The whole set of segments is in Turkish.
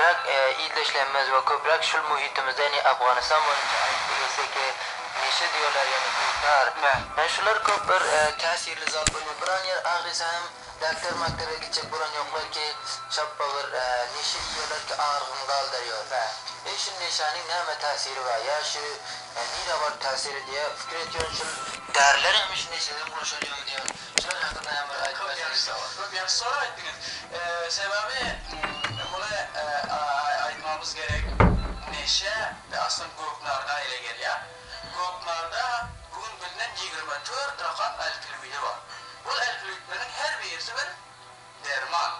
ko'proq e, iyileşlenmez ve ko'proq şu muhitimizde yani Afg'oniston bo'yicha ki neşe diyorlar yani gruplar. Ne? Yani şular ko'p bir e, ta'sirli zot bo'lgan. Biron yer ağrısa ham doktor maktabga gidecek biron yo'qlar ki şappa bir e, neşe diyorlar ki ağrım kaldır yok. E şu neşenin neme tasiri var ya şu e, nire var tasiri diye fikir ediyorum şu derler hem şu neşeden konuşuluyor diyor. Şular hakkında hem bir aytib Çok bersangiz. yaxshi savol. Çok yaxshi so'rab aytdingiz. Sebebi buni e, a- aytmamiz kerak. Necha aslında guruhlarda ele geliyor. Guruhlarda bugün bilinen 24 rakam elfilvidi var. Bu elfilvidlerin her birisi bir derman.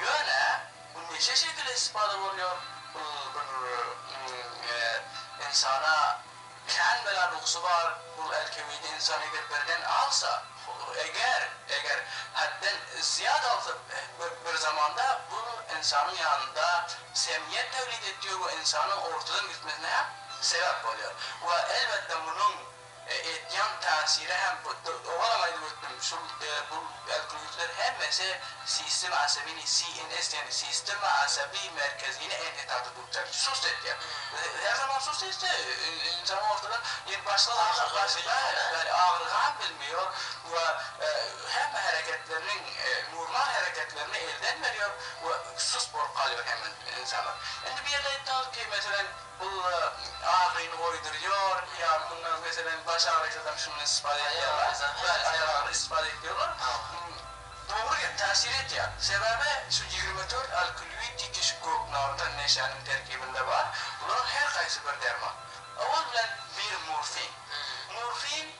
Yöne bu neçe şekilde istifade oluyor? E, insana kan bilen ruhsu var. Bu elkevidi insan eğer birden alsa eğer eğer hadden ziyade alsa bir, bir zamanda bu insanın yanında semiyet tevlid ediyor bu insanın ortadan gitmesine sebep oluyor. Ve elbette bunun e, etken tasiri hem olamaydı şu e, bu alkolükler hem mesela sistem asabini CNS yani sistem asabi merkezine enhitatı tutacak. Sus etti. Her zaman sus etti. İnsan ortadan yani başka başka yani ağırlığa bilmiyor ve e, hem hareketlerinin e, normal hareketlerini elden veriyor ve sus bor kalıyor hemen insanlar. Şimdi bir yerde iddialı ki mesela bu e, ağrını oyduruyor ya bunlar mesela baş ağrıysa da şunu istifade ediyorlar. Evet, ayağını istifade ediyorlar. Doğru ya, tasir ediyor. Sebebi şu 24 alkülü dikiş gruplarında neşenin terkibinde var. Bunların her kayısı bir derman. Evvelen bir morfin. Morfin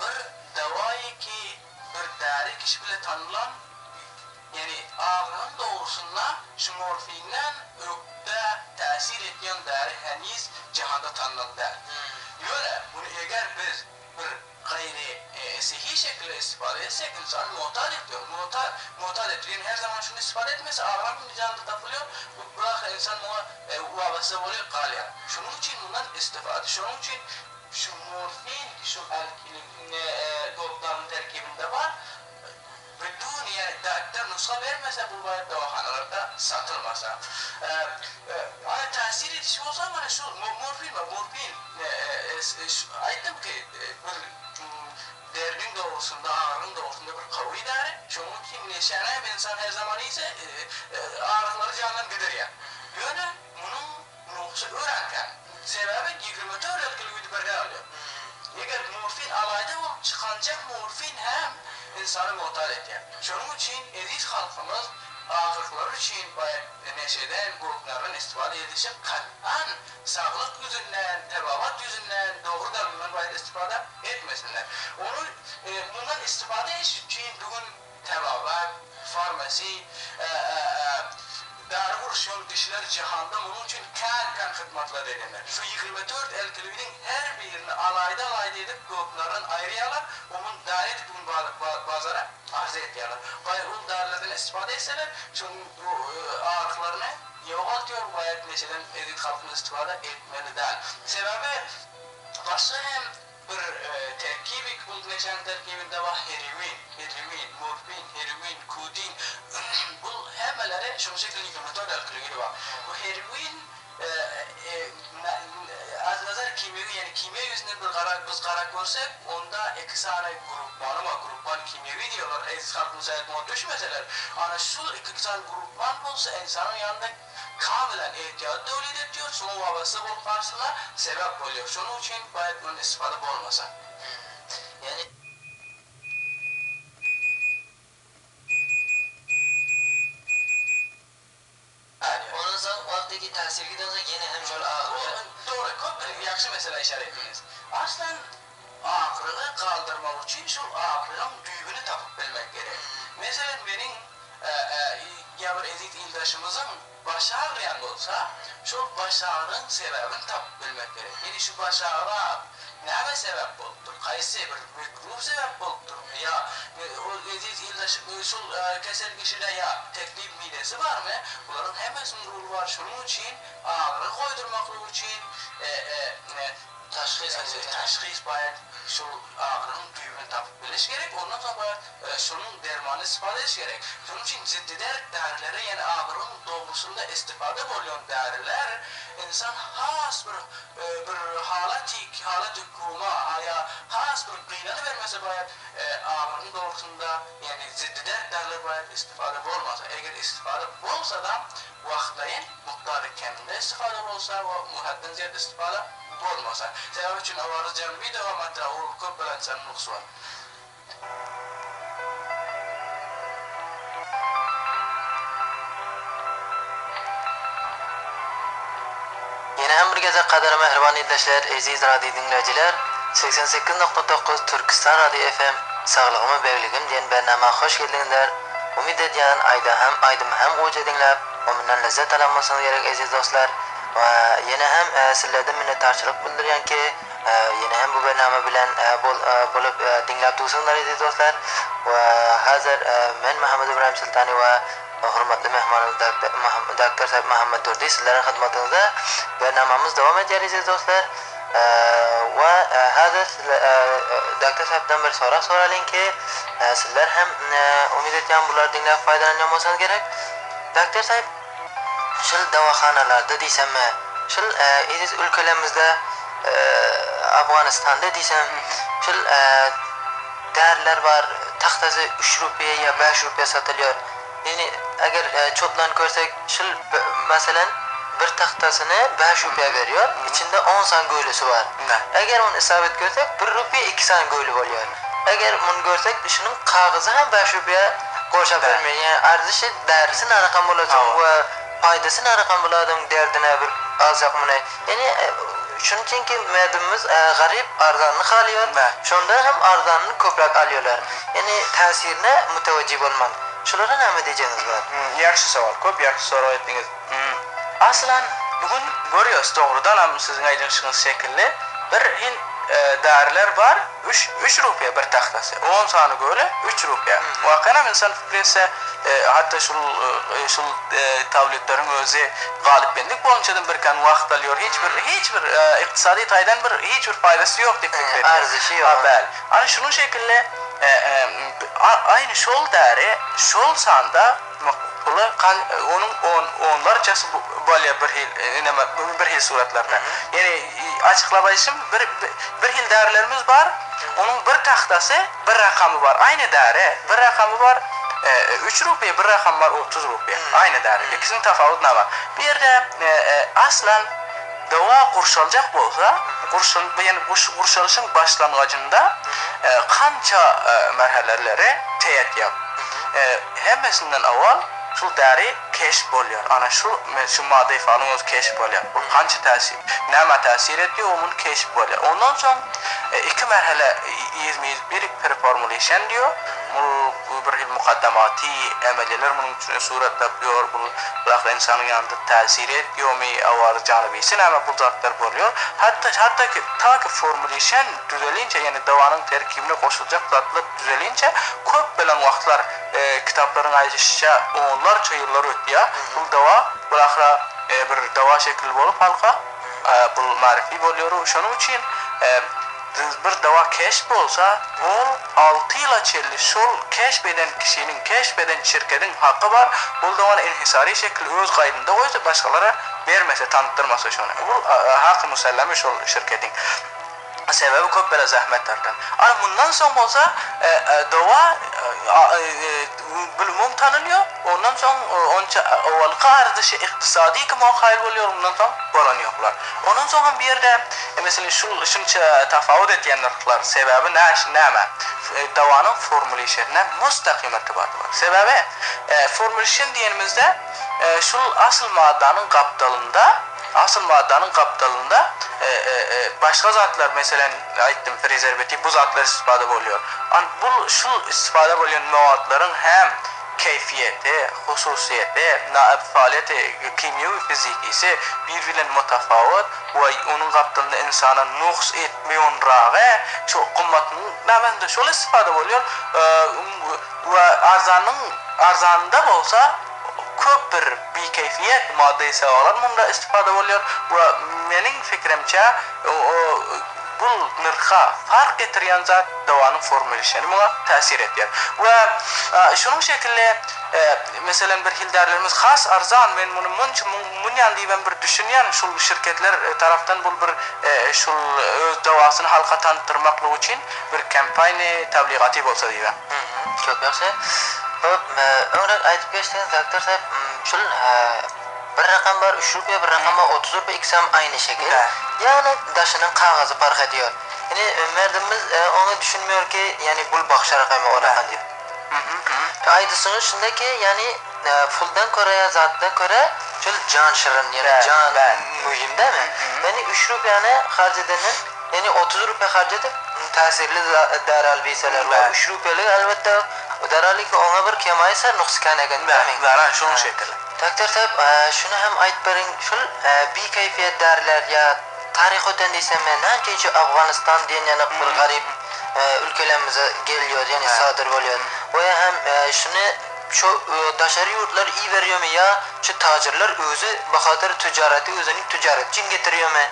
bir davayı ki bir deri kişi bile tanılan yani ağrının doğrusunda şu morfinden ökte tesir etken deri henüz cihanda tanındı. Göre bunu eğer biz bir gayri e, sıhhi şekilde istifade etsek insan muhtaç ediyor. Muhtaç, muhtaç ediyor. Yani her zaman şunu istifade etmezse ağrının bir canında tapılıyor. Bu bırak insan buna e, vabası oluyor kalıyor. Şunun için bundan istifade. Şunun için şu morfin, şu alkilin e, doktorun terkibinde var. Camiyetlerde nusra vermese bu bayat davahanelarda satılmasa. Ee, e, e, yani tesir edici o zaman hani şu morfin var. Morfin e, e, e, e şu, ayettim ki e, bir derdin doğrusunda, ağrın doğrusunda bir kavi dare. Çünkü neşene insan her zaman ise e, e, ağrıları canlan gider ya. Yani bunun ruhusu öğrenken sebebi 24 yıl gibi bir bergar oluyor. Hmm. Eğer morfin alaydı o çıkanacak morfin hem insanı muhtar edər. Şunun üçün ediz xalqımız ağırlıqları üçün neçədən qurumların istifadə edilsin, qatən sağlıq yüzündən, təbavat yüzündən, doğru darından bayda istifadə etməsinlər. Onun, e, bundan istifadə için bugün təbavat, farmasi, e, e, e, Darı vuruşun kişiler cihanda bunun için kan kan hizmetler edenler. Şu 24 elkilinin her birini alayda alayda edip grupların ayırıyorlar. Onun davet bunu bazara arz ediyorlar. Ve o darlardan istifade etseler, bu e, ağırlıklarını yoğaltıyor. Bayat neşeden edit halkın istifade etmeli değil. Sebebi başka hem bir e, terkibi bu neşen terkibinde var heroin, heroin, morfin, heroin, kodin. bu hemeleri şu şekilde yıkımlıklar alkülü var. Bu heroin e, e, na- az nazar kimyevi yani kimya yüzünden bir kara, biz kara görsek onda iki tane grupman ama grupman kimyevi diyorlar. Ez halkın sayetine düşmeseler. Ana şu iki tane grupman olsa insanın yanında kamilen ihtiyat devlet ediyor. Sonra babası bu karşısına sebep oluyor. Şunun için bayat bunun istifade olmasa. Gidiyorsa yine hem şöyle ağır. Doğru, çok bir yaxşı mesele işaret ettiniz. Aslen ağrını kaldırmak için şu ağrının düğümünü tapıp bilmek gerek. Mesela benim e, e, ya bir ezik ildaşımızın baş ağrıyan olsa şu baş ağrının sebebini tapıp bilmek gerek. Yani şu baş ağrı neme sebep oldu? Kaysi bir mikrop sebep oldu? Ya o ildaşı şu e, kesel kişide ya teklif midesi var mı? Bunların hepsinin rolü var. Şunun için ağrı koydurmak için e, e, e, Teşhis edildi. teşhis bayat şu ağrının düğümünü verilməsi gerek. Ondan sonra e, şunun dermanı sipariş gerek. Şunun için ciddiler değerlere yani ağırın doğrusunda istifade buluyor değerler. İnsan has bir, e, bir halati, halati kuma, aya has bir kıylanı vermesi bayat e, ağırın doğrusunda yani ciddiler değerler bayat istifade bulmasa. Eğer istifade bulsa da vaxtlayın miqdarı kəmində istifadə olsa və mühəddən ziyad istifadə olmasa. Səbəb üçün avarı cəmbi də və mətəul qıb bilən sən nuqs var. hammangizga qadar mehribon yurtdoshlar aziz radio tinglovchilar 88.9 Türkistan radio fm sog'lig'imi begligim degan barnama xush keldinglar umid etgan ayda ham aydim ham o'ja tinglab umrdan lazzat alamasini kerak aziz do'stlar. Va yana ham e, sizlardan minnatdorchilik bildirganki e, yana ham bu barnama bilan e, bo'lib tinglab dursunlar aziz do'stlar. Va hozir men muhammad Ibrahim Sultani va hurmatli mehmanımız Dr. Muhammed, Dr. Said Muhammed Durdi sizlerin hizmetinizde bernamamız devam ediyor aziz dostlar. Ee, ve e, sizler, e, e, Dr. Said'den bir soru soralım ki e, sizler hem e, umid ediyorum bunlar dinleyip faydalanacak olsanız gerek. Dr. Said şıl davaxanalarda deysem mi, şıl e, aziz ülkelerimizde e, Afganistan'da deysem şıl e, değerler var tahtası 3 rupiye ya 5 rupiye satılıyor. Yani agar e, cho'tlarni ko'rsak shil masalan bir taxtasini besh rupiya veriyor ichida o'n sangoylisi bor. Agar uni isabet ko'rsak bir rupiya ikki sangoyli bo'lgan. Agar buni ko'rsak shuni qog'izi ham besh rupiya qo'shib bermaydi. Ya'ni arzishi darsi naraqam bo'ladi va foydasi naraqam bo'ladi dardini bir olsak buni ya'ni e, chunki madimiz e, g'arib arzonni xalyor shunda ham arzonni ko'proq olyolar ya'ni ta'sirni mutavajji bo'lmadi Ne diyeceğiniz var? Hmm, yaxshi savol ko'p yaxshi so'rov etdingiz. Hmm, aslan bugun ko'ryapsiz to'g'ridan ham sizning aytishingiz shekilli bir xil e, darilar bor uch uch rupiya bir taxtasi. O'n soni ko'li uch rupiya. Voqean ham inson fikri esa e, hatto shu e, shu e, tavlidlarning o'zi g'olibbenlik bo'yichadan bir kan vaqt alıyor hech bir hech bir e, iqtisodiy taydan bir hech bir foydasi yo'q deb fikr etdim. arzishi yo'q. Bel. Ana şunun şekilde e, e, a- aynı şol değeri şol sanda pulu kan onun on onlarcası bu- böyle bir hil e, neme bir hil suratlarda. Yani e, açıklama için bir, bir, hil değerlerimiz var. Onun bir tahtası bir rakamı var. Aynı değeri bir rakamı var. 3 rupiye bir rakam var 30 rupiye. Aynı değeri. İkisinin tefavut ne var? Bir de e, e, dava kurşalacak olsa kurşal yani bu kurşalışın başlangıcında e, kança e, merhaleleri teyit yap. E, hemmesinden avval şu deri keşf oluyor. Ana şu şu madde falan öz keşf oluyor. Bu kança tesir, neme tesir ediyor onun keşf oluyor. Ondan sonra e, iki merhale İzmir bir preformulation diyor. Bu bir mukaddemati emeliler bunun için suret yapıyor. Bu bırak insanın yanında tesir ediyor mu avar canibisi ama bu zatlar oluyor. Hatta hatta ki ta ki formulation düzelince yani davanın terkibine koşulacak zatlar düzelince köp bilen vaktlar e, kitapların ayrışça onlarca yıllar öttü ya. Bu dava bırakra e, bir dava şekli bulup halka e, bu marifi oluyor. Şunun için e, bir dava keşf olsa o 6 yıl içinde şol keşfeden kişinin keşfeden şirketin hakkı var. Bu davanı inhisari şekilde öz kaydında koysa başkalara vermese tanıttırmasa şunu. Bu e, hakkı musallemi şol şirketin. Sebebi köp böyle zahmetlerden. Ama bundan sonra olsa e, e, dava e, a- e, bölümüm tanınıyor. Ondan sonra e, onca ovalık ardışı iktisadi ki muhayyil oluyor. Ondan sonra dolanıyorlar. Ondan sonra bir yerde e, mesela şu şunca tafavut etyenler sebebi ne ne mi? E, davanın formülasyonuna müstakim irtibatı asıl maddenin kaptalında e, e, e, başka zatlar mesela ayttim prezervatif bu zatlar istifade oluyor. An bu şu istifade oluyor muatların hem keyfiyeti, hususiyeti, na faaliyeti, kimyevi fizikisi birbirinden mutafavut ve onun kaptığında insana nuks etmiyor rağı şu kımmatının namında şöyle istifade oluyor e, ve arzanın arzanında olsa köp bir bikeyfiyet madde ise olan bunda. Bu benim fikrimce o, o bu nırxa fark getirýän zat dawanın formuleşeni buna täsir edýär. We e, şunun şekilde e, mesela bir hildarlarımız has arzan men bunu munç munyan diýen bir düşünýän şul şirketler e, taraftan bul bir e, şul öz dawasyny halka tanıtyrmaklyk üçin bir kampanya tabligaty bolsa diýen. Çok yaxşı. Öňrek aýdyp geçdiňiz doktor sahip, şul bir rakam var 3 rupiya, bir rakam var 30 rupiya, ikisi hem aynı şekil. Evet. Yani kağızı fark ediyor. Yani e, onu düşünmüyor ki yani bul bakışa rakamı o rakam diyor. Aydısını şundaki yani e, puldan korea zatdan korea şöyle can şirin yani Evet, can evet. mühim değil mi? Yani 3 rupiyane harcadanın yani 30 rupiya harcadık ta'sirli dar albisalar va ushbu albatta daralik o'nga bir kamaysa nuqskan ekan mana shuni aytiladi doktor tab shuni ham aytib bering shul bekayfiyat darilarga tarix o'tan desam ancha afg'oniston deyin yana bir g'arib o'lkalarimizga kelyapti ya'ni sodir bo'lyapti boya ham shuni shu dashari yurtlar iy veriyormi yo shu tojirlar o'zi bahodir tijorati o'zining tijoratini kengaytiryapmi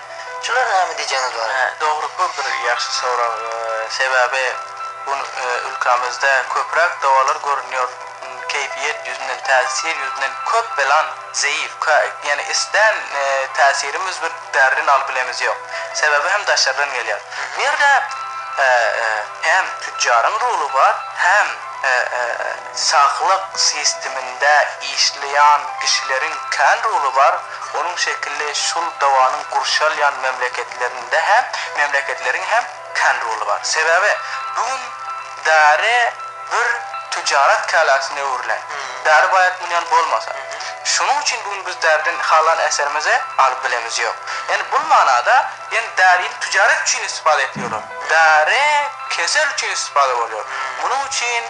ne mi diyeceğiniz var? Hə, doğru köp bir yaxşı soru. Ee, Sebebi bu e, ülkemizde köprek davalar görünüyor. Hmm, Keyfiyet yüzünden, tesir yüzünden köp bilen zayıf. Yani isten e, tesirimiz bir derrin albilemiz yok. Sebebi hem daşlardan geliyor. Bir de e, e, hem tüccarın rolü var hem e, e, sağlık sisteminde işleyen kişilerin kendi rolü var. Onun şekilde şul davanın kurşalyan memleketlerinde hem memleketlerin hem kendi rolü var. Sebebi bugün dare bir ticaret kalasına uğurlan. Dare bayat bunyan bolmasa. Şunun için bugün biz derden halan eserimize alıp bilemiz yok. Yani bu manada yani darin ticaret için istifade ediyorlar. Dare keser için istifade oluyor. Bunun için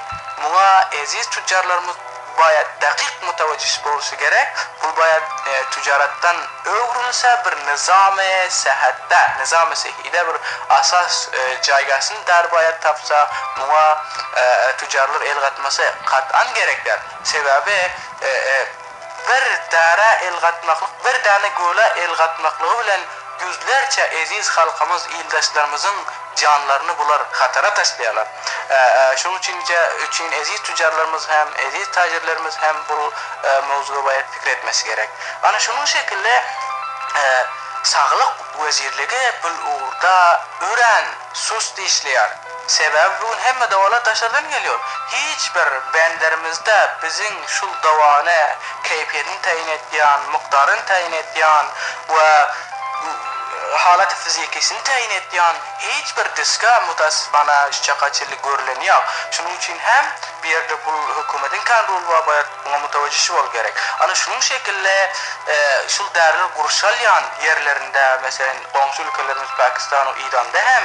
buna aziz tüccarlarımız bayat dakik mutavajjih bolsa gerek. Bu bayat e, ticaretten öğrenilse bir nizam-ı sehatte, nizam-ı sehide bir asas e, caygasını dar bayat tapsa buna e, tüccarlar el katması kat'an gerekler. Sebebi e, e, bir dara el katmaklık, bir tane göle el katmaklığı bilen yüzlerce aziz halkımız, ildaşlarımızın canlarını bular hatara taşlayalar. Ee, e, şunun için, için aziz tüccarlarımız hem aziz tacirlerimiz hem bu e, mevzuya bayat fikretmesi gerek. Ana şunun şekilde e, sağlık vezirligi bu uğurda öğren, sus işleyer. Sebep bugün hem davalar taşlardan geliyor. Hiçbir benderimizde bizim şu davane keyfiyetini tayin ettiyen, miktarını tayin ettiyen ve halat fizikisini tayin etdiyen hiçbir diska mutasifana şakaçılık görüleniyor. Şunun için hem bir yerde bu hükümetin kan rol ve bayat buna mutavajjih ol gerek. Ana şunun şekilde e, şu değerler kurşalyan yerlerinde mesela komşu ülkelerimiz Pakistan ve İran'da hem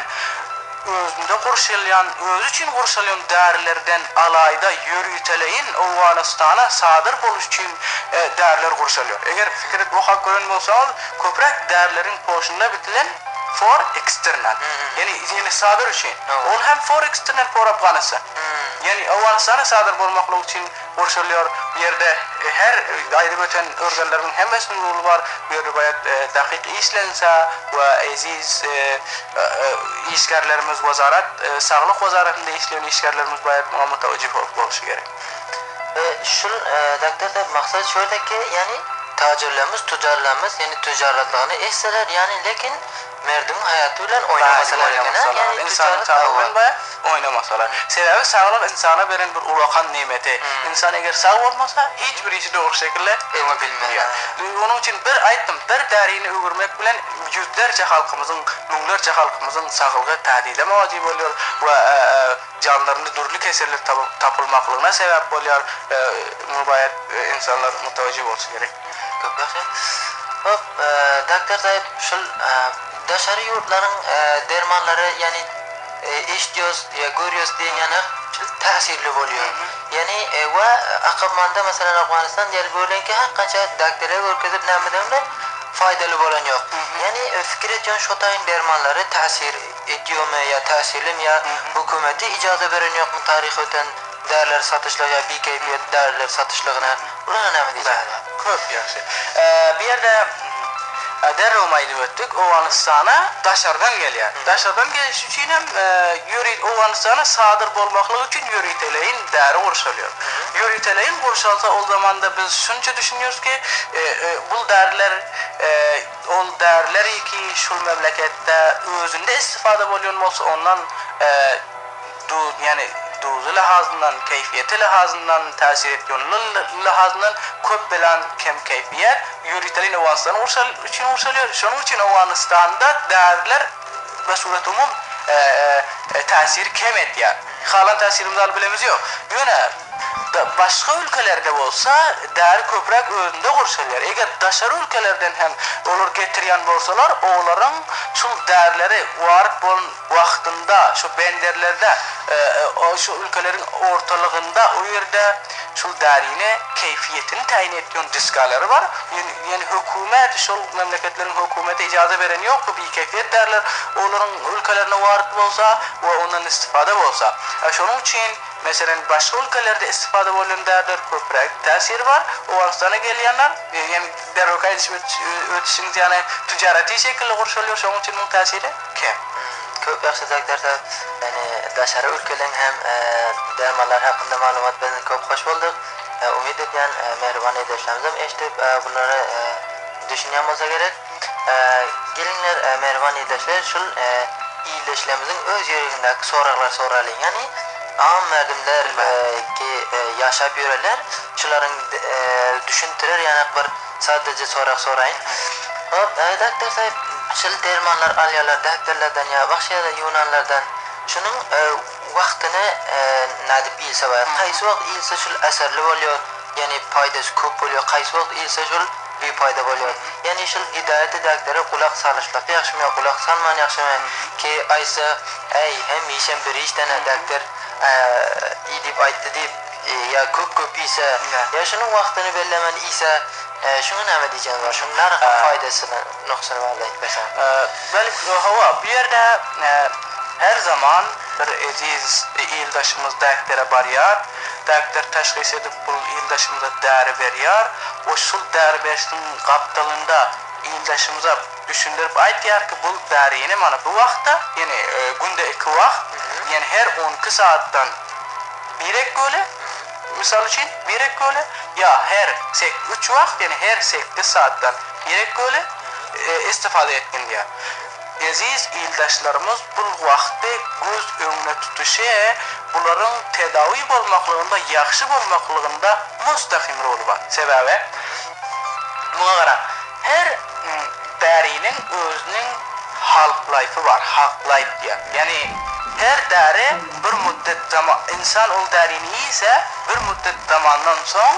özünde kurşalayan, öz için kurşalayan değerlerden alayda yürüteleyin Afganistan'a sadır boluş için e, değerler kurşalıyor. Eğer fikret bu hak gören olsa köprek değerlerin poşunda bitilen for external. Yani yani sadır için. On hem for external for Afganistan. Yani Afganistan'a sadır bolmaklık için kurşalıyor. Bir yerde e, her ayrı öten organların hem mesnun rolu var. Bir yerde bayat e, dakik işlense ve aziz e, e, e, işgarlarımız vazarat, e, sağlık vazaratında işleyen işgarlarımız bayat buna mutavacih ol- oluşu gerek. E, şu e, doktor da maksat şöyle ki yani tacirlerimiz, tüccarlarımız yani ticaretlığını etseler yani lekin merdimin hayatıyla oynamasalar yani, yani insanın hava. bayağı oynamasalar. Sebebi sağlık insana veren bir ulakan nimeti. İnsan eğer sağ olmasa hiçbir işi doğru şekilde ha. Onun için bir aytım, bir derini öğürmek bilen yüzlerce halkımızın, binlerce halkımızın sağlığı tehdide mevacip oluyor ve e, e, canlarını durlu keserler tap tapılmaklığına sebep oluyor. E, mübayet insanlar mutavacip olsa gerek. Yaxşı. Hop, e, doktor sahip şu e, dışarı yurtların e, dermanları yani e, işliyoruz ya görüyoruz diye yani tesirli oluyor. Yani e, ve akabmanda mesela Afganistan diye böyle ki hakikaten doktora görkezip ne demler faydalı olan yok. Yani e, fikir ediyorsun şu tayın dermanları tesir ediyor mu ya tesirli mi ya hükümeti icazı veren yok mu tarih öten değerler satışlığa bir keyfiyet değerler satışlığına. Ne mi diyeceğiz? Köp yaxşı. Ee, bir yerde e, derromaylı öttük. Ovanistana daşardan geliyor. Daşardan geliş için hem e, yürü Ovanistana sadır bolmaklığı için yürüteleyin değeri kurşalıyor. Yürüteleyin kurşalsa o zaman da biz şunca düşünüyoruz ki e, e, bu değerler e, o değerleri ki şu memlekette özünde istifade oluyor olsa ondan du, yani duzu lahazından, keyfiyeti lahazından tasir ediyor. Lahazından köp bilen kem keyfiyet yürütelin ovanstan ursal, için ursalıyor. Şunun için Ovanıstan'da değerler ve suret umum e, e, tasiri kem et yani. Halan tasirimizi alabilemiz yok. Yine başka ülkelerde olsa değer köprek önünde kurşalıyor. Eğer dışarı ülkelerden hem olur getiriyen bolsalar onların şu değerleri varıp bolun vaktinde şu benderlerde e, e, o şu ülkelerin ortalığında o yerde şu değerini keyfiyetini tayin ediyor diskaları var. Yani, yani hükümet şu memleketlerin hükümete icazı veren yok ki bir keyfiyet değerler onların ülkelerine varıp olsa ve ondan istifade olsa. E, için mesela başka ülkelerde istifade değerler köprek tesir var. O Afganistan'a geliyenler e, yani derokay ötüşünüz yani ticareti şekilde kurşalıyor. Şunun için bunun tesiri kim? Köp yaxshi takdirda yani dışarı ülkelerin hem e, dermanlar hakkında malumat bilan köp hoş bulduk. E, umid etgan e, mehribon edishlarimiz ham eshitib e, bularni e, düşüngan bo'lsa kerak. E, kelinglar e, mehribon edishlar shul e, iyilishlarimizning o'z yuragidagi so'roqlar so'raling. Ya'ni am mardimlar e, ki e, yashab yuralar shularning e, tushuntirar yana bir sadece so'roq so'rayın. Hop, e, doktor sahib shil dermanlar alyalar doktorlardan ya boshqa yunonlardan shuning e, vaqtini e, nima deb ilsa va qaysi vaqt ilsa shul asarli bo'lıyor ya'ni foydasi ko'p bo'lıyor qaysi vaqt ilsa shul befoyda bo'lıyor ya'ni shul hidoyati doktori quloq solishlik yaxshimi yo quloq solman yaxshimi ki aysa ey hem ishim bir ishdan doktor i deb aytdi deb e, ya ko'p ko'p iysa ya shuning vaqtini belgilaman iysa e, shunga nima diyeceğim var shunga nari foydasini nuqsoni var aytmasam Ee, hava bir yerde e, her zaman bir aziz ildaşımız doktora barıyar. Doktor teşhis edip bu ildaşımıza değer veriyor. O şu değer verişinin kaptalında ildaşımıza düşündürüp aytıyor ki bu değerini mana bu vakta yani e, günde iki vakt yani her 12 saatten birek böyle misal için birek böyle ya her 3 vakt yani her 8 saatten birek böyle e, istifade etkin diye. Aziz ildaşlarımız bu vakti göz önüne tutuşu bunların tedavi olmaklığında, yaxşı olmaklığında müstakim rolü var. Sebebi buna qaran her däriniň özüniň halklayfy bar, haklayf diýär. Ýani her däri bir müddet zaman insan ol därini ýese bir müddet zamandan soň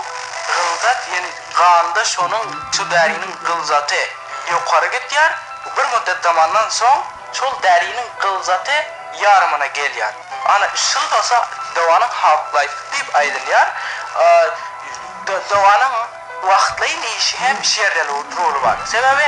gylzat ýani ganda şonuň şu däriniň gylzaty ýokary gidýär. Bir müddet zamandan soň şol däriniň gylzaty yarmına gelýär. Ana şol bolsa dowanyň halklayfy diýip aýdylýar. Dowanyň Davanın vaqtlayın işi hem şerde rolü var. Sebebi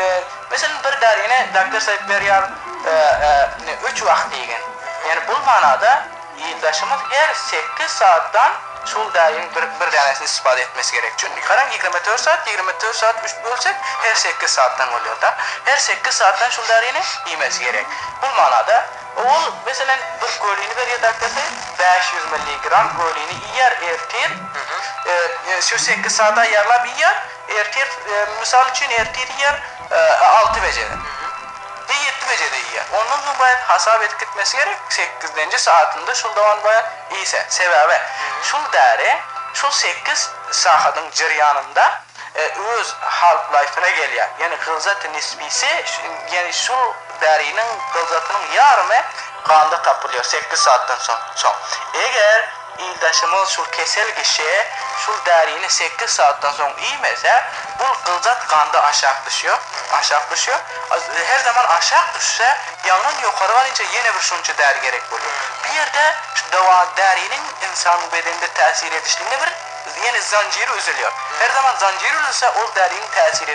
e, mesela bir derine doktor sayıp veriyor e, e, üç vakit yiyin. Yani bu manada yıldaşımız her 8 saatten şul derin bir, bir tanesini ispat etmesi gerek. Çünkü karan 24 saat, 24 saat 3 bölsek her 8 saatten oluyor da. Her 8 saatten şul derini yemesi gerek. Bu manada o mesela bir golini veriyor sayıp 500 miligram golini yer ertir. E, şu 8 saat ayarla bir yer. Ertir, e, misal için ertir yer e, 6 beceri. Ve 7 beceri yer. Onun için bayağı hasap et gitmesi gerek. 8. saatinde şu zaman bayağı iyiyse. Sebebi şu değeri şu 8 saatın ceryanında e, öz halk life'ına geliyor. Yani hılzat nisbisi şu- yani şu derinin hılzatının yarımı kanda tapılıyor 8 saatten son. son. Eğer ildaşımız şu kesel kişi şu derini 8 saatten sonra iymese bu kılzat kanda aşağı düşüyor. Aşağı düşüyor. Her zaman aşağı düşse yanın yukarı varınca yine bir şunca der gerek oluyor. Bir yerde şu dava derinin insan bedeninde tesir edişliğinde bir yani zinciri üzülüyor. Her zaman zinciri üzülse o derinin tesir etmesi